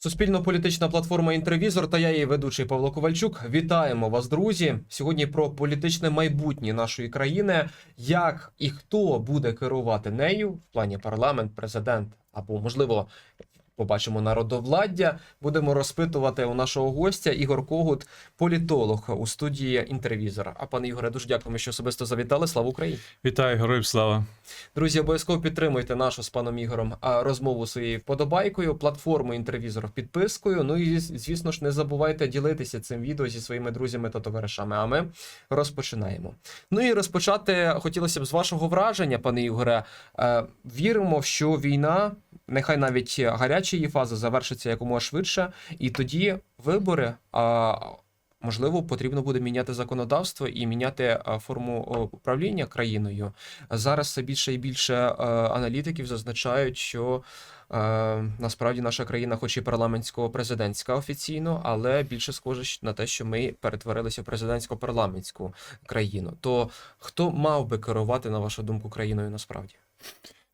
Суспільно-політична платформа Інтервізор та я її ведучий Павло Ковальчук. Вітаємо вас, друзі. Сьогодні про політичне майбутнє нашої країни. Як і хто буде керувати нею в плані парламент, президент або можливо. Побачимо народовладдя. Будемо розпитувати у нашого гостя Ігор Когут, політолог у студії інтервізора. А пане Ігоре, дуже дякуємо, що особисто завітали. Слава Україні! Вітаю, героїв слава! Друзі, обов'язково підтримуйте нашу з паном Ігорем розмову своєю вподобайкою, платформу інтервізор підпискою. Ну і звісно ж, не забувайте ділитися цим відео зі своїми друзями та товаришами. А ми розпочинаємо. Ну і розпочати хотілося б з вашого враження, пане Ігоре. Е, Віримо, що війна, нехай навіть гаряча її фаза, завершиться якомога швидше, і тоді вибори. А, Можливо, потрібно буде міняти законодавство і міняти форму о, управління країною. Зараз все більше і більше е, аналітиків зазначають, що е, насправді наша країна, хоч і парламентсько-президентська офіційно, але більше схоже на те, що ми перетворилися в президентсько-парламентську країну. То хто мав би керувати, на вашу думку, країною насправді?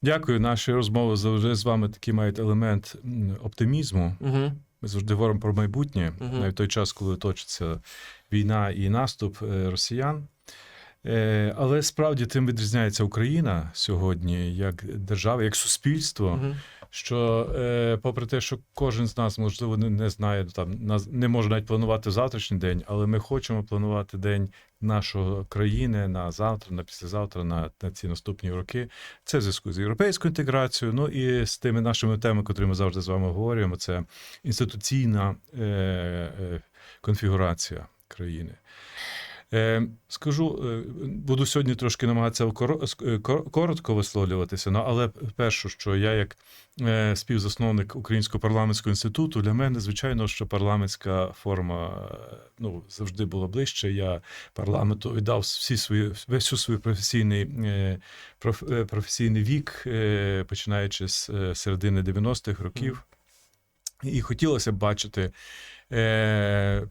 Дякую. Наші розмови завжди з вами такі мають елемент оптимізму. Угу. Ми завжди говоримо про майбутнє, угу. навіть той час, коли точиться війна і наступ е, росіян. Е, Але справді тим відрізняється Україна сьогодні як держава, як суспільство. Угу. Що е, попри те, що кожен з нас можливо не, не знає там нас не може навіть планувати завтрашній день, але ми хочемо планувати день нашої країни на завтра, на післязавтра, на, на ці наступні роки. Це в зв'язку з європейською інтеграцією. Ну і з тими нашими темами, котрі ми завжди з вами говоримо. Це інституційна е, е, конфігурація країни. Е, скажу, е, буду сьогодні трошки намагатися е, кор- коротко висловлюватися, ну, але перше, що я, як співзасновник Українського парламентського інституту, для мене, звичайно, що парламентська форма ну, завжди була ближче. Я парламенту віддав всі свої, весь свій професійний, проф, професійний вік, починаючи з середини 90-х років. І хотілося б бачити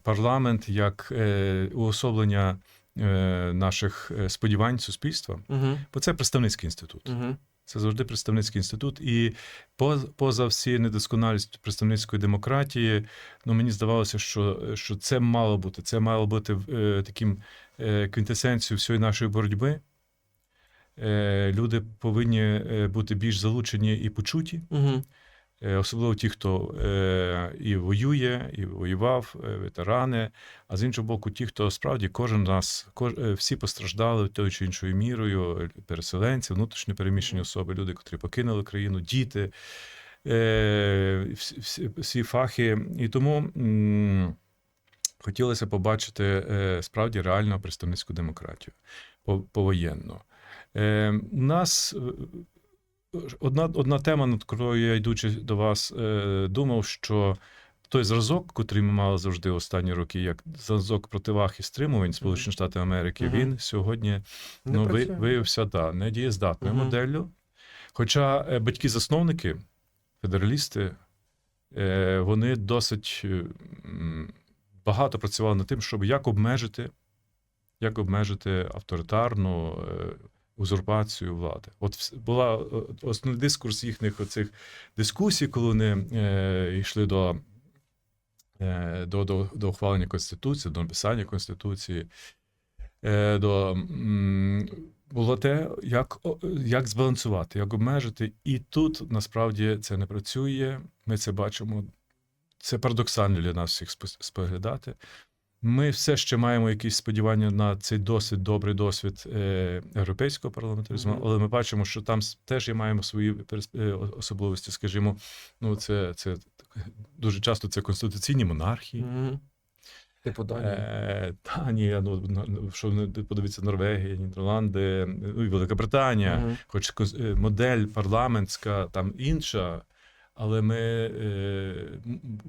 парламент як е, уособлення е, наших е, сподівань суспільства, Угу. бо це представницький інститут. Угу. Це завжди представницький інститут. І поза всі недосконалість представницької демократії, ну мені здавалося, що, що це мало бути. Це мало бути е, таким е, квінтесенцією всієї нашої боротьби. Е, люди повинні е, бути більш залучені і почуті. Угу. Е, особливо ті, хто е, і воює, і воював, е, ветерани. А з іншого боку, ті, хто справді кожен з нас, всі постраждали тою чи іншою мірою, переселенці, внутрішньо переміщені особи, люди, котрі покинули країну, діти, всі, фахи. І тому. Хотілося побачити справді реальну представницьку демократію повоєнну. У нас одна, одна тема, над якою я йдучи до вас, е, думав, що той зразок, котрий ми мали завжди останні роки, як зразок противаг і стримувань Сполучених Штатів Америки, він сьогодні ну, ви, виявився да, недієздатною Мгм. моделлю. Хоча е, батьки-засновники, федералісти, е, вони досить е, багато працювали над тим, щоб як обмежити, як обмежити авторитарну е, узурпацію влади. От була е, основний дискурс їхніх оцих дискусій, коли вони е, йшли до, е, до, до, до ухвалення Конституції, до написання Конституції. Е, до, було те, як, як збалансувати, як обмежити. І тут насправді це не працює. Ми це бачимо. Це парадоксально для нас всіх споглядати. Ми все ще маємо якісь сподівання на цей досвід, добрий досвід е, європейського парламентаризму, Мгм. але ми бачимо, що там теж є маємо свої е, особливості. Скажімо, ну це, це дуже часто це конституційні монархії. Угу. Типу Данія. Е, Данія, ну ну, що не подивиться Норвегія, Нідерланди, ну і Велика Британія, Мгм. хоч кос- е, модель парламентська там інша, але ми е,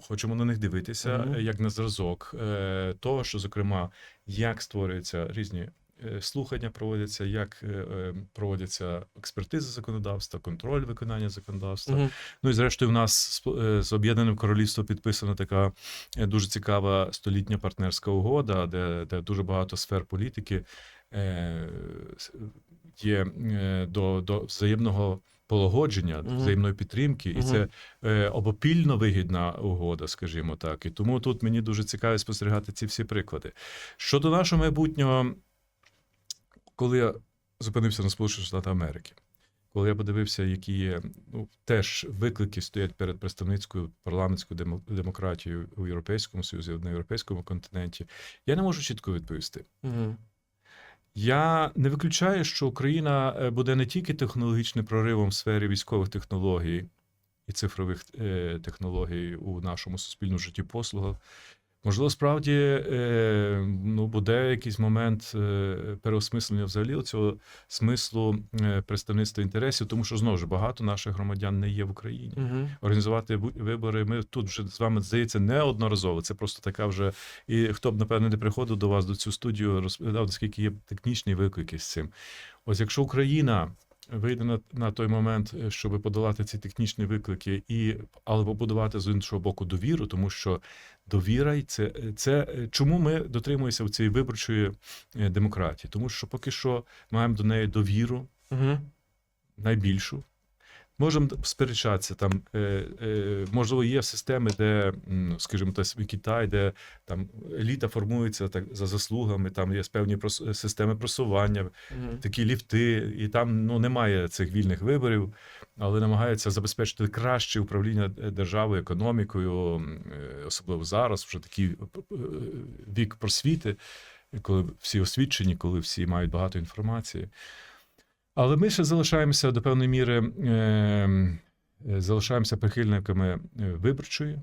хочемо на них дивитися Мгм. е, як на зразок е, того, що, зокрема, як створюються різні. е, Слухання проводяться, як е, проводяться експертизи законодавства, контроль виконання законодавства. Мгм. Ну і зрештою, в нас з- е, з Об'єднаним Королівством підписана така е, дуже цікава столітня партнерська угода, де, де дуже багато сфер політики е, є до, до взаємного полагодження, Мгм. взаємної підтримки, і Мгм. це е, обопільно вигідна угода, скажімо так. І тому тут мені дуже цікаво спостерігати ці всі приклади. Щодо нашого майбутнього, коли я зупинився на Сполучених Штатах Америки, коли я подивився, які є ну, теж виклики стоять перед представницькою парламентською демо- демократією у Європейському Союзі, на європейському континенті, я не можу чітко відповісти. Мгм. Я не виключаю, що Україна е, буде не тільки технологічним проривом в сфері військових технологій і цифрових е, технологій у нашому суспільному житті послугах. Можливо, справді е, ну, буде якийсь момент е, переосмислення взагалі цього смислу е, представництва інтересів, тому що знову ж багато наших громадян не є в Україні Мгм. організувати вибори. Ми тут вже з вами здається неодноразово. Це просто така вже. І хто б напевне не приходив до вас до цю студію, розповідав, наскільки є технічні виклики з цим. Ось якщо Україна вийде на, на той момент, е, щоб подолати ці технічні виклики, і але побудувати з іншого боку довіру, тому що довіра й це, це е, чому ми дотримуємося в цієї виборчої е, демократії? Тому що поки що маємо до неї довіру, угу. найбільшу. Можемо сперечатися там, е, е, можливо, є системи, де, скажімо, в Китай, де там еліта формується так за заслугами, там є певні прос- системи просування, Мгм. такі ліфти, і там ну, немає цих вільних виборів, але намагаються забезпечити краще управління е, державою, економікою, е, особливо зараз, вже такий е, е, вік просвіти, коли всі освічені, коли всі мають багато інформації. Але ми ще залишаємося до певної міри, е, е, залишаємося прихильниками е, виборчої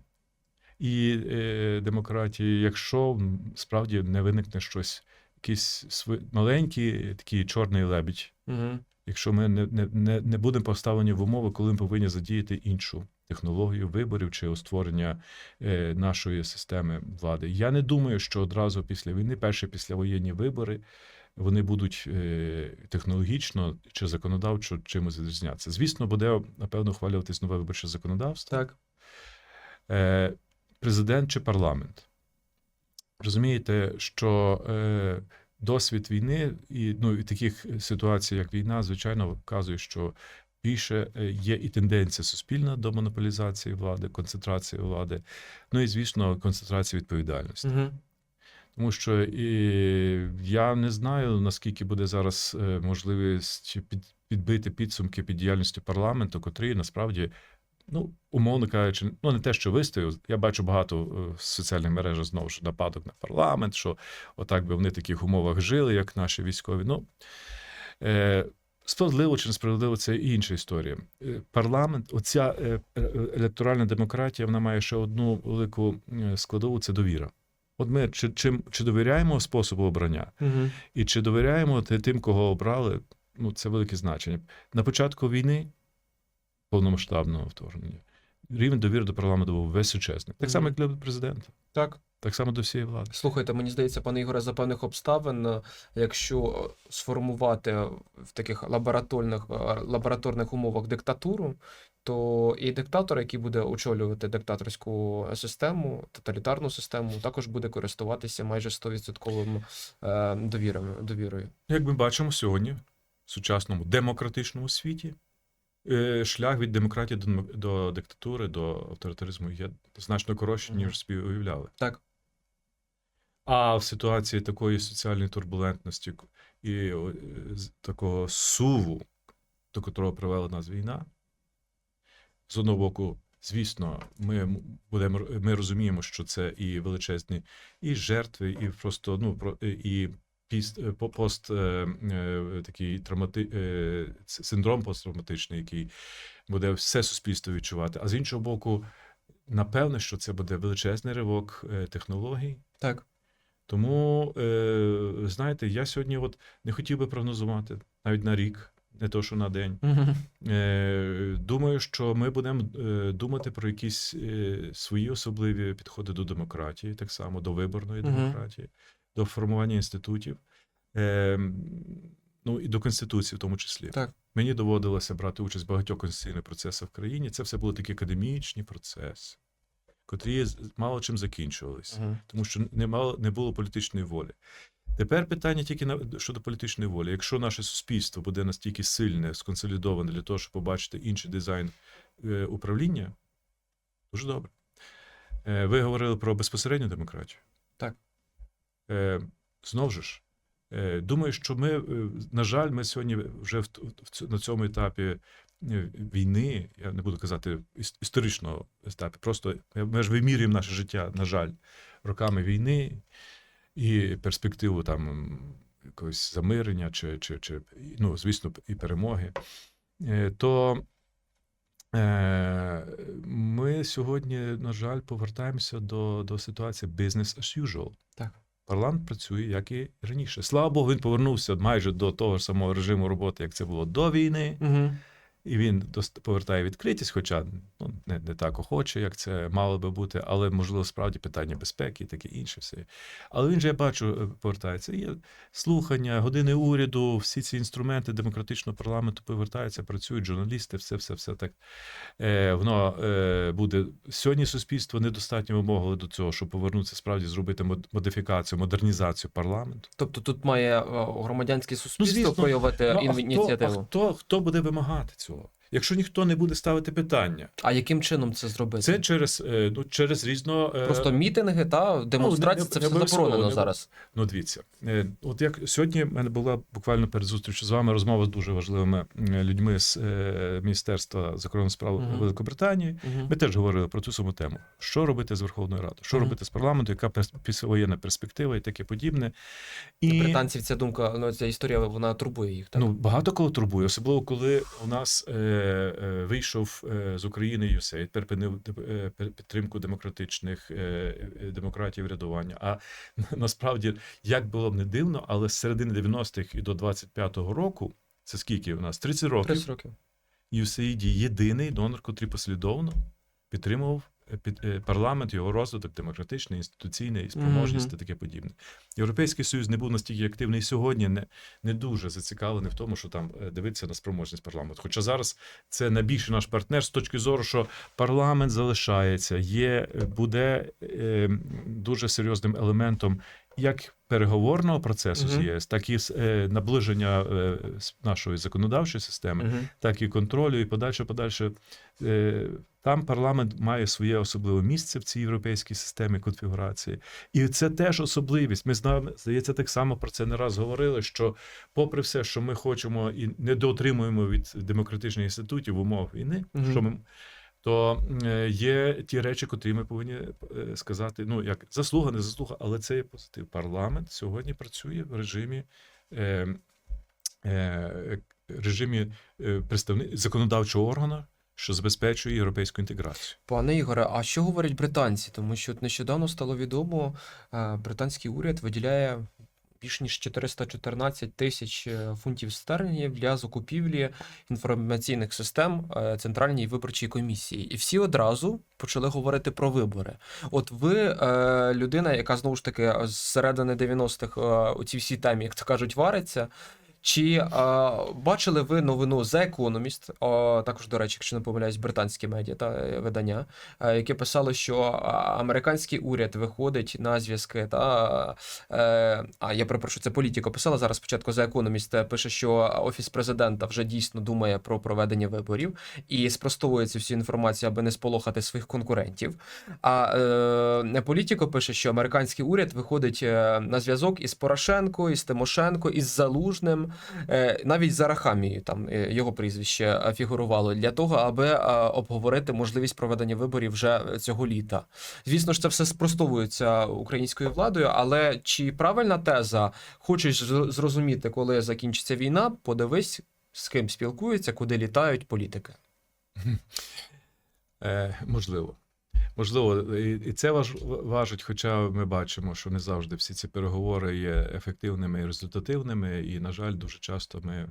і е, демократії, якщо справді не виникне щось, якийсь маленький такий чорний лебідь, Мгм. якщо ми не, не, не, не будемо поставлені в умови, коли ми повинні задіяти іншу технологію виборів чи створення е, нашої системи влади. Я не думаю, що одразу після війни, перші післявоєнні вибори, вони будуть е, технологічно чи законодавчо чимось відрізнятися. Звісно, буде напевно ухвалюватись нове виборче законодавство Так. е, президент чи парламент. Розумієте, що е, досвід війни і, ну, і таких ситуацій, як війна, звичайно, вказує, що більше є і тенденція суспільна до монополізації влади, концентрації влади, ну і, звісно, концентрації відповідальності. Мгм. Тому що і я не знаю, наскільки буде зараз е, можливість під, підбити підсумки під діяльністю парламенту, котрий насправді, ну, умовно кажучи, ну не те, що вистояв. Я бачу багато е, в соціальних мережах знову ж нападок на парламент, що отак би вони в таких умовах жили, як наші військові. Ну, е, Справедливо чи несправедливо, це інша історія. Е, Парламент, оця електоральна демократія, вона має ще одну велику складову це довіра. От ми чи, чи, чи довіряємо способу обрання, Мгм. і чи довіряємо тим, кого обрали, ну це велике значення. На початку війни, повномасштабного вторгнення, рівень довіри до парламенту був височезний. Так само, як для президента, Так. так само до всієї влади. Слухайте, мені здається, пане Ігоре, за певних обставин, е, якщо е, сформувати в таких лабораторних, е, лабораторних умовах диктатуру, то і диктатор, який буде очолювати диктаторську систему, тоталітарну систему, також буде користуватися майже 100% е, довірою. довірою. Як ми бачимо сьогодні, в сучасному демократичному світі, е, шлях від демократії до, до диктатури, до авторитаризму є значно коротший, ніж собі уявляли. Так. А в ситуації такої соціальної турбулентності і е, такого суву, до котрого привела нас війна, з одного боку, звісно, ми будемо ми розуміємо, що це і величезні і жертви, і просто ну про е, і піст е, по- пост е, такий травмати, синдром посттравматичний, який буде все суспільство відчувати. А з іншого боку, напевне, що це буде величезний ривок технологій. Так. Тому, знаєте, я сьогодні от не хотів би прогнозувати навіть на рік, не то що на день. Е, думаю, що ми будемо е, думати про якісь е, свої особливі підходи до демократії, так само до виборної демократії, до формування інститутів, е, ну і до конституції, в тому числі. Так. Мені доводилося брати участь в багатьох конституційних процесах в країні. Це все були такі академічні процеси, котрі мало чим закінчувалися Мгм. тому що не мало не було політичної волі. Тепер питання тільки на, щодо політичної волі. Якщо наше суспільство буде настільки сильне, сконсолідоване для того, щоб побачити інший дизайн е, управління, дуже добре. Е, ви говорили про безпосередню демократію. Так. Е, знову ж, думаю, що ми, на жаль, ми сьогодні вже на цьому етапі війни, я не буду казати історичного етапі, просто ми ж вимірюємо наше життя, на жаль, роками війни і перспективу там якогось замирення, чи, чи, чи ну, звісно, і перемоги, Е, то е, ми сьогодні, на жаль, повертаємося до, до ситуації business as usual. Так. Парламент працює, як і раніше. Слава Богу, він повернувся майже до того ж самого режиму роботи, як це було до війни. Угу. І він повертає відкритість, хоча ну, не, не так охоче, як це мало би бути, але можливо справді питання безпеки і таке інше все. Але він же я бачу, е, повертається. Є слухання, години уряду, всі ці інструменти демократичного парламенту повертаються, працюють журналісти, все, все, все так. Е, воно е, буде сьогодні. Суспільство недостатньо вимогло до цього, щоб повернутися справді зробити мод- модифікацію, модернізацію парламенту. Тобто тут має е, громадянське суспільство звісно. проявити Ну, а ін- хто, а ініціативу. хто, хто буде вимагати цього? Якщо ніхто не буде ставити питання, А яким чином це зробити? Це через, е, ну, через різно. е, Просто мітинги та демонстрації, не- це не все заборонено не зараз. Ну, дивіться, е, от як сьогодні в мене була буквально перед зустрічю з вами розмова з дуже важливими людьми з Міністерства закордонних справ Мгм. Великобританії. Угу. Ми теж говорили про цю саму тему: що робити з Верховною Радою, що Мгм. робити з парламентом, яка післявоєнна перспектива і таке подібне. І Британців ця думка, ну ця історія, вона турбує їх. Так? Ну, багато кого турбує, особливо коли у нас е, вийшов е, з України ЮСЕЙД, припинив е, підтримку демократичних е, е, демократів врядування. А насправді, як було б не дивно, але з середини 90-х і до 25-го року, це скільки у нас? 30 років. 30 років. USAID єдиний донор, котрий послідовно підтримував е, під, е, парламент, його розвиток, демократичний, інституційний, спроможність Мгм. та таке подібне. Європейський Союз не був настільки активний сьогодні, не, не дуже зацікавлений в тому, що там дивиться дивитися на спроможність парламенту. Хоча зараз це найбільший наш партнер з точки зору, що парламент залишається, є, е, буде е, дуже серйозним елементом як переговорного процесу з ЄС, так і е, наближення е, нашої законодавчої системи так і контролю, і подальше, подальше. Е, Там парламент має своє особливе місце в цій європейській системі конфігурації. І це теж особливість. Ми знаємо, здається, так само про це не раз говорили. Що, попри все, що ми хочемо і недоотримуємо від демократичних інститутів в умовах війни, що ми. То е, є ті речі, котрі ми повинні е, сказати. Ну як заслуга, не заслуга, але це є позитив. Парламент сьогодні працює в режимі е, е, режимі е, представни... законодавчого органу, що забезпечує європейську інтеграцію. Пане Ігоре, а що говорять британці? Тому що нещодавно стало відомо, британський уряд виділяє більш ніж 414 тисяч е, фунтів стерлінгів для закупівлі інформаційних систем е, Центральній виборчій комісії. І всі одразу почали говорити про вибори. От ви е, людина, яка знову ж таки з середини 90-х е, у цій всій темі, як то кажуть, вариться. Чи е, бачили ви новину The Economist, е, також, до речі, якщо не помиляюсь, британські медіа та е, видання, е, яке писало, що американський уряд виходить на зв'язки та е, а я перепрошую, це політика писала зараз. Спочатку The Economist пише, що офіс президента вже дійсно думає про проведення виборів і спростовує цю всю інформацію, аби не сполохати своїх конкурентів. А е, політико пише, що американський уряд виходить на зв'язок із Порошенко, із Тимошенко, із Залужним, навіть за Рахамією, там е, його прізвище е, фігурувало для того, аби е, обговорити можливість проведення виборів вже цього літа. Звісно ж, це все спростовується українською владою, але чи правильна теза? Хочеш зрозуміти, коли закінчиться війна? Подивись, з ким спілкуються, куди літають політики. Е, можливо. Можливо, і це важ, важить, хоча ми бачимо, що не завжди всі ці переговори є ефективними і результативними. І, на жаль, дуже часто ми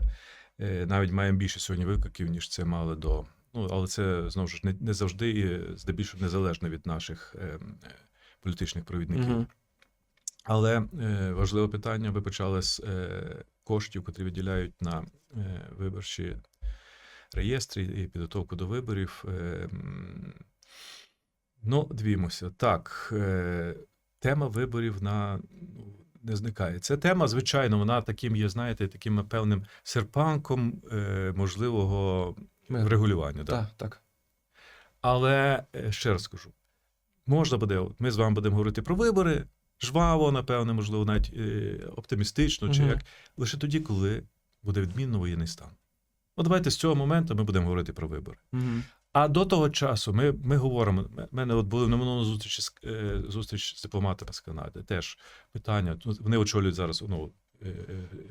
е, навіть маємо більше сьогодні викликів, ніж це мали до. Ну, але це знову ж не, не завжди і здебільшого незалежно від наших е, політичних провідників. Мгм. Але е, важливе питання: ви почали з е, коштів, котрі виділяють на е, виборчі реєстри і підготовку до виборів. Е, ну, дивімося. Так, е, тема виборів на ну, не зникає. Ця тема, звичайно, вона таким є, знаєте, таким певним серпанком е, можливого Миру. врегулювання. Да. Так, так. Але е, ще раз скажу: можна буде, ми з вами будемо говорити про вибори, жваво, напевне, можливо, навіть е, оптимістично, чи Мгм. як, лише тоді, коли буде відмінно воєнний стан. От давайте з цього моменту ми будемо говорити про вибори. Угу. А до того часу ми, ми говоримо. У мене от були на минулому зустрічі з е, зустріч з дипломатами з Канади. Теж питання. Ну, Вони очолюють зараз ну, е, е,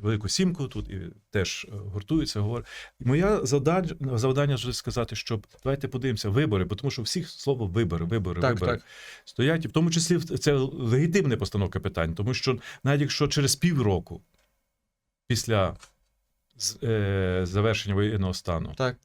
велику сімку тут і теж гуртуються. Говорять. І моє завдання, завдання вже сказати, що давайте подивимося вибори, бо тому що всіх слово вибори, вибори, Так, вибори так. стоять. І в тому числі це легітимна постановка питань, тому що навіть якщо через півроку після завершення воєнного стану Так.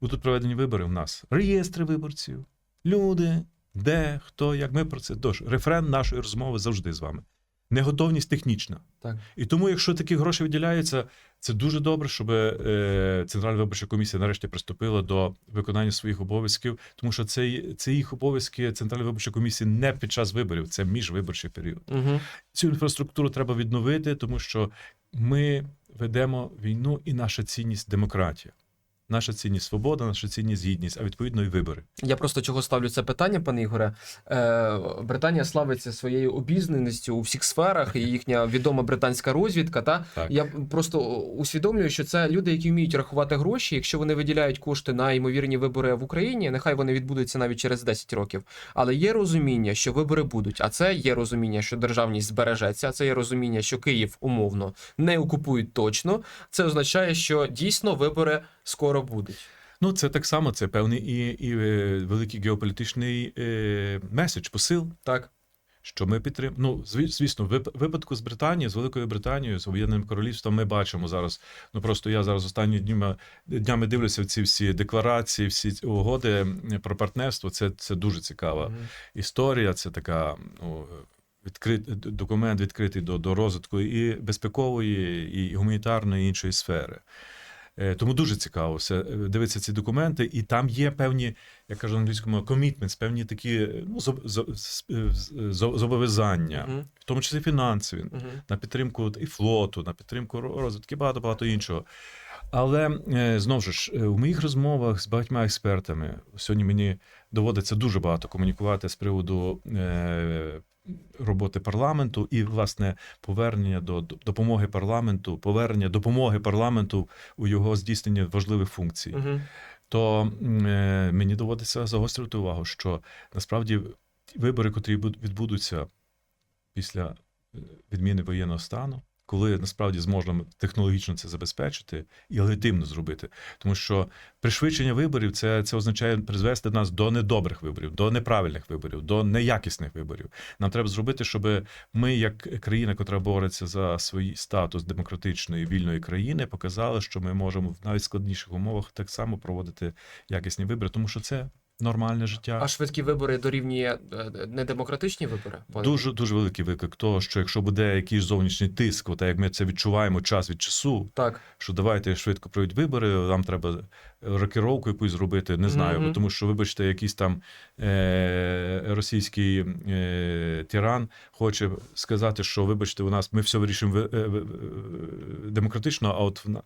Будуть проведені вибори в нас. Реєстри виборців, люди, де, хто, як ми про це. Тож, рефрен нашої розмови завжди з вами. Неготовність технічна. Так. І тому, якщо такі гроші виділяються, це дуже добре, щоб е, Центральна виборча комісія нарешті приступила до виконання своїх обов'язків, тому що це, це їх обов'язки Центральної виборчої комісії не під час виборів, це міжвиборчий період. Угу. Цю інфраструктуру треба відновити, тому що ми ведемо війну і наша цінність демократія. Наша цінність свобода, наша цінність гідність, а відповідно і вибори. Я просто чого ставлю це питання, пане Ігоре. Е, Британія славиться своєю обізнаністю у всіх сферах, і їхня відома британська розвідка. Та Так. я просто усвідомлюю, що це люди, які вміють рахувати гроші. Якщо вони виділяють кошти на ймовірні вибори в Україні, нехай вони відбудуться навіть через 10 років. Але є розуміння, що вибори будуть. А це є розуміння, що державність збережеться. А це є розуміння, що Київ умовно не окупують точно. Це означає, що дійсно вибори скоро будуть. Ну, це так само, це певний і, і е, великий геополітичний е, меседж, посил, Так. що ми підтримуємо. Ну, звісно, в випадку з Британією, з Великою Британією, з Об'єднаним Королівством, ми бачимо зараз. Ну просто я зараз останні днями, днями дивлюся в ці всі декларації, всі ці угоди про партнерство. Це, це дуже цікава Мгм. історія. Це така ну, відкрит, документ відкритий до, до розвитку і безпекової, і гуманітарної, і іншої сфери. Е, Тому дуже цікаво все е, дивитися ці документи, і там є певні, я кажу англійському, commitments, певні такі е, ну, зобов'язання, Мгм. в тому числі фінансові, Мгм. на підтримку і флоту, на підтримку ро- розвитку, багато багато іншого. Але знову ж у моїх розмовах з багатьма експертами сьогодні мені доводиться дуже багато комунікувати з приводу роботи парламенту і, власне, повернення до до допомоги парламенту, повернення допомоги парламенту у його здійсненні важливих функцій угу. то е, мені доводиться загострити увагу, що насправді вибори, котрі буд- відбудуться після е, відміни воєнного стану, коли насправді зможемо технологічно це забезпечити і легітимно зробити, тому що пришвидшення виборів це, це означає призвести нас до недобрих виборів, до неправильних виборів, до неякісних виборів. Нам треба зробити, щоб ми, як країна, котра бореться за свій статус демократичної вільної країни, показали, що ми можемо в навіть складніших умовах так само проводити якісні вибори, тому що це нормальне життя. А швидкі вибори дорівнює е, недемократичні вибори? Дуже дуже великий виклик того, що якщо буде якийсь зовнішній тиск, от як ми це відчуваємо час від часу, Так. що давайте швидко проведуть вибори, нам треба рокировку якусь зробити, не знаю, Мгм. бо тому що, вибачте, якийсь там е- російський е- тиран хоче сказати, що вибачте, у нас ми все вирішимо ви- е- е- демократично, а от вона.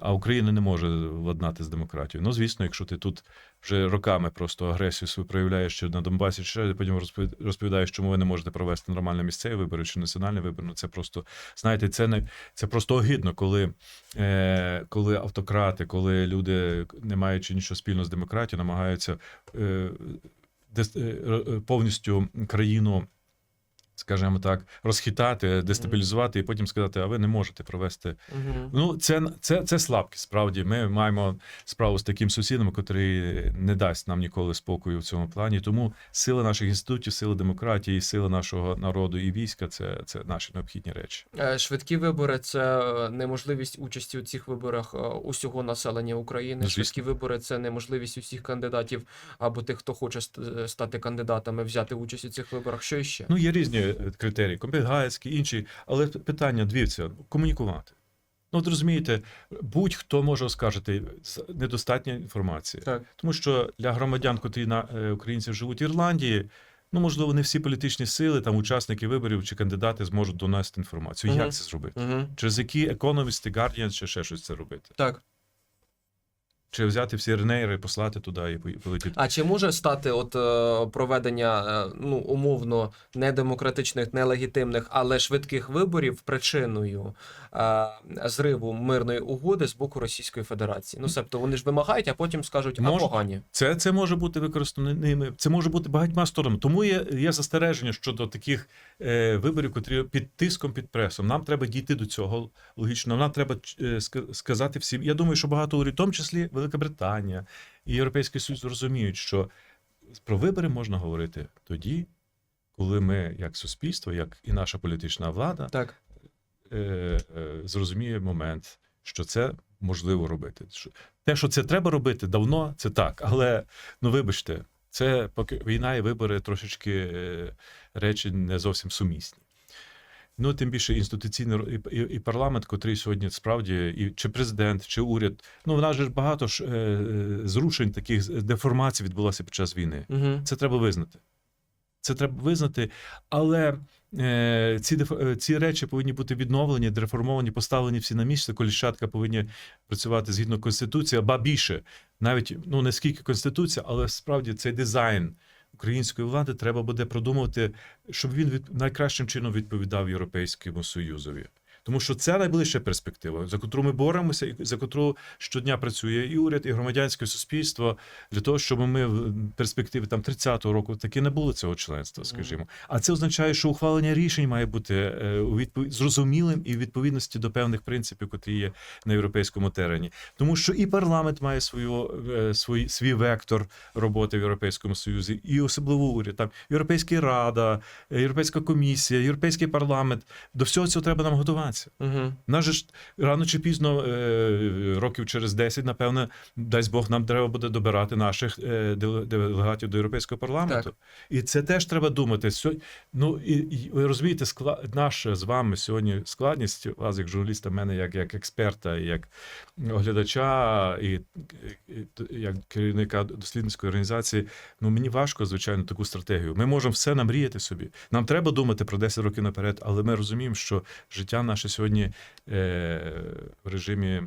А Україна не може владнати з демократією. Ну, звісно, якщо ти тут вже роками просто агресію свою проявляєш чи на Донбасі, чи потім розпові- розповідаєш, чому ви не можете провести нормально місцеві вибори чи національні вибори. Ну це просто знаєте, це не це просто огидно, коли, е, коли автократи, коли люди, не маючи нічого спільного з демократією, намагаються е, е, повністю країну. Скажімо так, розхитати, дестабілізувати і потім сказати, а ви не можете провести Угу. Ну, це, це, це слабкість. Справді, ми маємо справу з таким сусідом, який не дасть нам ніколи спокою в цьому плані. Тому сила наших інститутів, сила демократії, сила нашого народу і війська це, це наші необхідні речі. Е, Швидкі вибори це е, неможливість участі у цих виборах е, усього населення України. Звісно. Швидкі вибори це неможливість усіх кандидатів або тих, хто хоче стати кандидатами, взяти участь у цих виборах. Що іще? Ну, є різні критерії, Копенгагенські, інші, але питання дивіться, комунікувати. Ну, от розумієте, будь-хто може оскаржити недостатня інформація. Так. Тому що для громадян, котрі на е, українців живуть в Ірландії, Ну, можливо, не всі політичні сили, там учасники виборів чи кандидати зможуть донести інформацію. Мгм. Як це зробити? Угу. Через які економісти, Guardian чи ще щось це робити? Так. Чи взяти всі ренейри, послати туди і полетіти? А чи може стати от е, проведення е, ну умовно недемократичних, нелегітимних, але швидких виборів причиною е, зриву мирної угоди з боку Російської Федерації? Ну себто вони ж вимагають, а потім скажуть, а Може. погані. Це, це може бути використано ними. Це може бути багатьма сторонами. Тому є, є застереження щодо таких е, виборів, котрі під тиском, під пресом. Нам треба дійти до цього логічно. Нам треба е, сказати всім. Я думаю, що багато урядів, в тому числі Велика Британія і Європейський Союз розуміють, що про вибори можна говорити тоді, коли ми, як суспільство, як і наша політична влада, Так. е, е, зрозуміє момент, що це можливо робити. Те, що це треба робити, давно це так. Але ну вибачте, це поки війна і вибори трошечки е, речі не зовсім сумісні. Ну, тим більше інституційний і, і, і парламент, котрий сьогодні справді, і чи президент, чи уряд. Ну, в нас же ж багато ж е, е, зрушень, таких деформацій відбулося під час війни. Угу. Це треба визнати. Це треба визнати, але е, ці, е, ці речі повинні бути відновлені, дереформовані, поставлені всі на місце. Коліщатка повинні працювати згідно Конституції, ба більше, навіть ну не скільки Конституція, але справді цей дизайн української влади треба буде продумувати, щоб він від, найкращим чином відповідав Європейському Союзові. Тому що це найближча перспектива, за котру ми боремося, і за котру щодня працює і уряд, і громадянське суспільство для того, щоб ми в перспективі там 30-го року таки не було цього членства, скажімо. А це означає, що ухвалення рішень має бути е, у відпов... зрозумілим і в відповідності до певних принципів, котрі є на європейському терені. Тому що і парламент має свою е, свій, свій вектор роботи в Європейському Союзі, і особливо уряд. Там Європейська рада, Європейська комісія, Європейський парламент. До всього цього треба нам готуватися. Угу. Же ж рано чи пізно, е, років через 10, напевне, дасть Бог, нам треба буде добирати наших е, делегатів до Європейського парламенту. Так. І це теж треба думати. Ну і, і ви розумієте, скла... наша з вами сьогодні складність вас, як журналіста, мене як, як експерта, як оглядача, і, і, і як керівника дослідницької організації. Ну мені важко, звичайно, таку стратегію. Ми можемо все намріяти собі. Нам треба думати про 10 років наперед, але ми розуміємо, що життя наше сьогодні е, в режимі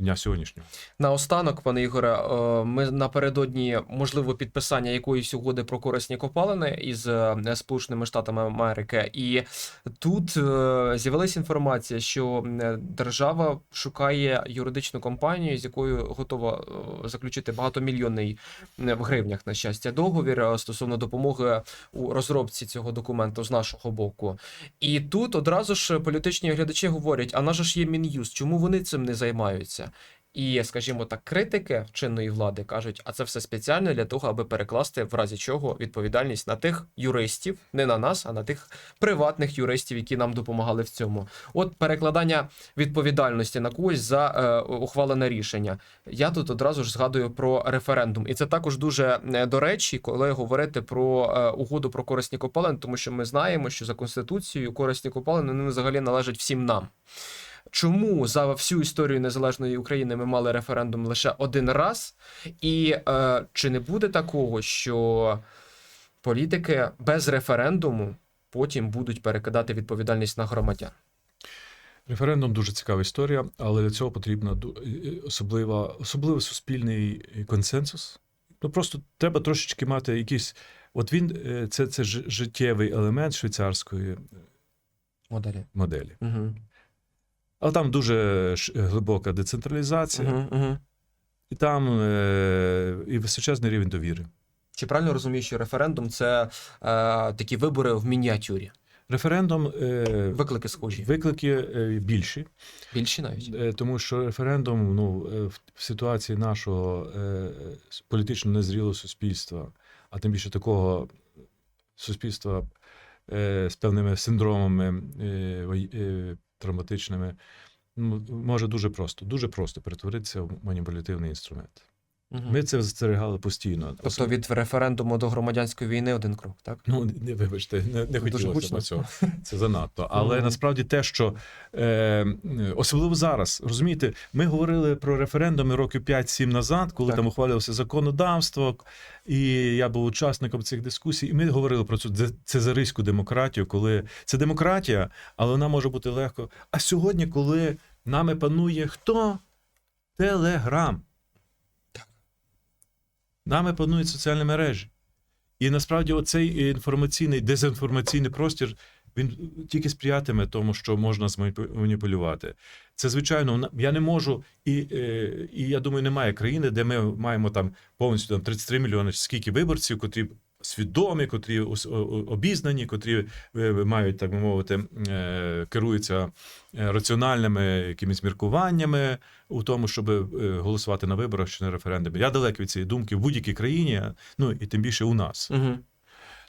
дня сьогоднішнього. Наостанок, пане Ігоре, е, ми напередодні можливо підписання якоїсь угоди про корисні копалини із е, Сполученими Штатами Америки, і тут е, з'явилася інформація, що держава шукає юридичну компанію, з якою готова заключити багатомільйонний в гривнях на щастя договір стосовно допомоги у розробці цього документу з нашого боку. І тут одразу ж політичні глядачі говорять: а наш ж є мін'юз, чому вони цим не займаються? І, скажімо так, критики чинної влади кажуть, а це все спеціально для того, аби перекласти в разі чого відповідальність на тих юристів, не на нас, а на тих приватних юристів, які нам допомагали в цьому. От перекладання відповідальності на когось за е, ухвалене рішення. Я тут одразу ж згадую про референдум, і це також дуже е, до речі, коли говорити про е, угоду про корисні копалини, тому що ми знаємо, що за конституцією корисні копалини взагалі належать всім нам. Чому за всю історію незалежної України ми мали референдум лише один раз? І е, чи не буде такого, що політики без референдуму потім будуть перекидати відповідальність на громадян? Референдум дуже цікава історія, але для цього е, особлива, особливо суспільний консенсус. Ну просто треба трошечки мати якийсь. От він е, це, це життєвий елемент швейцарської Моделі. моделі. Угу. Але там дуже глибока децентралізація, Угу, угу. і там е, і височезний рівень довіри. Чи правильно розумію, що референдум це е, такі вибори в мініатюрі? Референдум е, Виклики схожі. виклики е, більші. Більші навіть. Е, Тому що референдум ну, е, в в ситуації нашого е, політично незрілого суспільства, а тим більше такого суспільства е, з певними синдромами е, е, травматичними, може дуже просто, дуже просто перетворитися в маніпулятивний інструмент. Мгм. Ми це застерігали постійно. Тобто від референдуму до громадянської війни один крок, так? Ну, не вибачте, не, не хотілося б цього. Це занадто. Але Мгм. насправді те, що е, особливо зараз, розумієте, ми говорили про референдуми років 5-7 назад, коли Так. там ухвалювалося законодавство, і я був учасником цих дискусій. І ми говорили про цю дзе- демократію, коли це демократія, але вона може бути легко. А сьогодні, коли нами панує хто? Телеграм. Нами панують соціальні мережі. І насправді оцей інформаційний, дезінформаційний простір він тільки сприятиме тому, що можна зманіпулювати. Це звичайно, я не можу, і, е, і я думаю, немає країни, де ми маємо там повністю там 33 мільйони скільки виборців, котрі свідомі, котрі обізнані, котрі е, мають, так би мовити, е, керуються е, раціональними якимись міркуваннями у тому, щоб голосувати на виборах чи на референдумі. Я далекий від цієї думки в будь-якій країні, ну і тим більше у нас. Угу.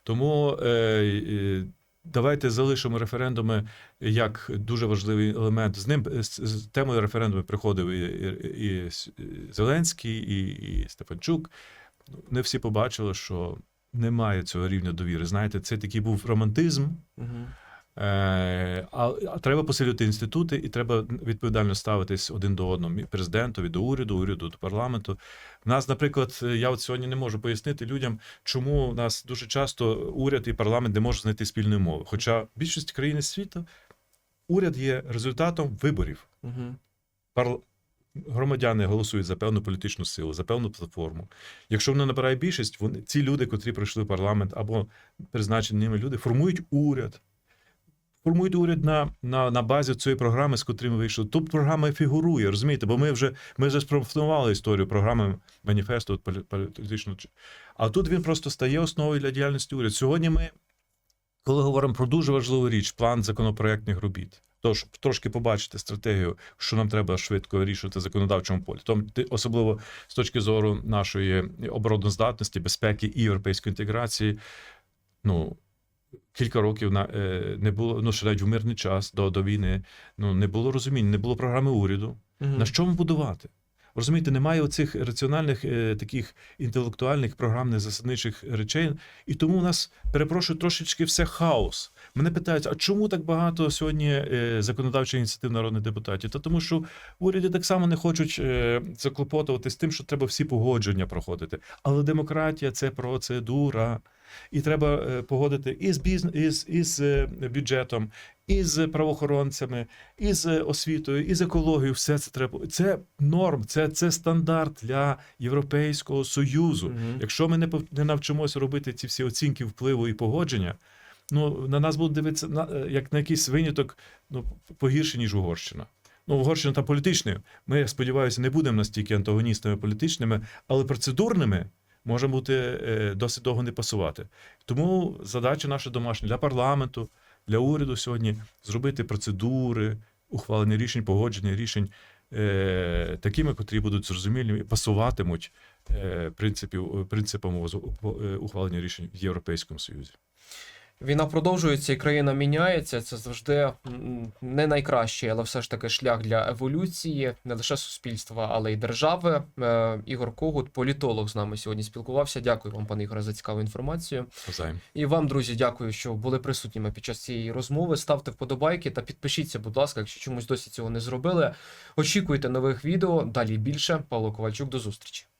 Тому е, давайте залишимо референдуми як дуже важливий елемент. З ним з, з темою референдуму приходив і, і, і і Зеленський, і, і Стефанчук. Не всі побачили, що немає цього рівня довіри. Знаєте, це такий був романтизм. Угу. Е, а, а треба посилювати інститути, і треба відповідально ставитись один до одного президентові, до уряду, уряду до парламенту. В нас, наприклад, е, я от сьогодні не можу пояснити людям, чому у нас дуже часто уряд і парламент не можуть знайти спільної мови. Хоча в більшості країн світу уряд є результатом виборів. Угу. Громадяни голосують за певну політичну силу, за певну платформу. Якщо вона набирає більшість, вони ці люди, котрі пройшли в парламент або призначені ними люди, формують уряд. Формують уряд на, на, на базі цієї програми, з котрими вийшли. Тут програма фігурує, розумієте? Бо ми вже ми вже спрофанували історію програми маніфесту політичного. А тут він просто стає основою для діяльності уряду. Сьогодні ми, коли говоримо про дуже важливу річ, план законопроектних робіт. Тож трошки побачити стратегію, що нам треба швидко вирішувати в законодавчому полі. Тому особливо з точки зору нашої обороноздатності, безпеки і європейської інтеграції. Ну кілька років на е, не було ну ще навіть в мирний час до, до війни. Ну не було розуміння, не було програми уряду. Угу. На чому будувати? Розумієте, немає оцих раціональних е, таких інтелектуальних програмних засадничих речей, і тому у нас перепрошую трошечки все хаос. Мене питають, а чому так багато сьогодні е, законодавчих ініціатив народних депутатів? Та тому, що уряді так само не хочуть е, заклопотуватись тим, що треба всі погодження проходити. Але демократія це процедура. І треба е, погодити і з бізнес, і з, і з е, бюджетом, і з правоохоронцями, і з освітою, і з екологією. Все це треба. Це норм, це, це стандарт для Європейського союзу. Мгм. Якщо ми не не навчимося робити ці всі оцінки впливу і погодження, ну на нас будуть дивитися на е, як на якийсь виняток, ну погірше ніж Угорщина. Ну, Угорщина там політичною. Ми, я сподіваюся, не будемо настільки антагоністами політичними, але процедурними може бути е, досить довго не пасувати. Тому задача наша домашня для парламенту, для уряду сьогодні зробити процедури, ухвалення рішень, погодження рішень е, такими, котрі будуть зрозумілі і пасуватимуть е, принципів, принципам уз- е, ухвалення рішень в Європейському Союзі. Війна продовжується і країна міняється. Це завжди не найкращий, але все ж таки шлях для еволюції не лише суспільства, але й держави. Е, Ігор Когут, політолог, з нами сьогодні спілкувався. Дякую вам, пане Ігоре, за цікаву інформацію. Навзаєм. І вам, друзі, дякую, що були присутніми під час цієї розмови. Ставте вподобайки та підпишіться, будь ласка, якщо чомусь досі цього не зробили. Очікуйте нових відео. Далі більше. Павло Ковальчук, до зустрічі.